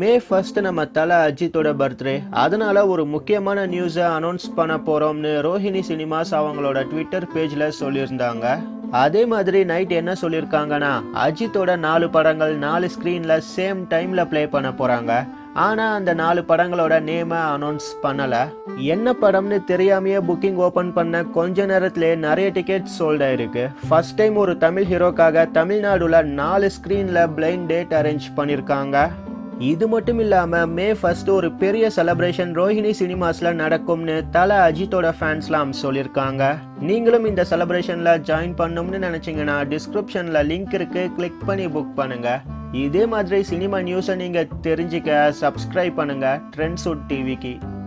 மே first நம்ம தல அஜித்தோட பர்த்டே அதனால ஒரு முக்கியமான நியூஸை அனௌன்ஸ் பண்ண போறோம்னு ரோஹிணி சினிமாஸ் அவங்களோட ட்விட்டர் பேஜ்ல சொல்லியிருந்தாங்க. அதே மாதிரி நைட் என்ன சொல்லியிருக்காங்கன்னா அஜித்தோட நாலு படங்கள் நாலு ஸ்க்ரீனில் சேம் டைம்ல ப்ளே பண்ண போறாங்க. ஆனால் அந்த நாலு படங்களோட நேமை அனௌன்ஸ் பண்ணலை. என்ன படம்னு தெரியாமையே புக்கிங் ஓப்பன் பண்ண கொஞ்ச நேரத்திலே நிறைய டிக்கெட் சோல்ட் ஆயிருக்கு. ஃபர்ஸ்ட் டைம் ஒரு தமிழ் ஹீரோக்காக தமிழ்நாடுல நாலு ஸ்க்ரீனில் பிளைண்ட் டேட் அரேஞ்ச் பண்ணியிருக்காங்க இது மட்டும் இல்லாமல் மே ஃபர்ஸ்ட் ஒரு பெரிய செலப்ரேஷன் ரோஹிணி சினிமாஸில் நடக்கும்னு தல அஜித்தோட ஃபேன்ஸ்லாம் சொல்லியிருக்காங்க நீங்களும் இந்த செலப்ரேஷனில் ஜாயின் பண்ணணும்னு நினச்சிங்கன்னா டிஸ்கிரிப்ஷனில் லிங்க் இருக்குது கிளிக் பண்ணி புக் பண்ணுங்கள் இதே மாதிரி சினிமா நியூஸை நீங்கள் தெரிஞ்சுக்க சப்ஸ்கிரைப் பண்ணுங்கள் ட்ரெண்ட்ஸ் டிவிக்கு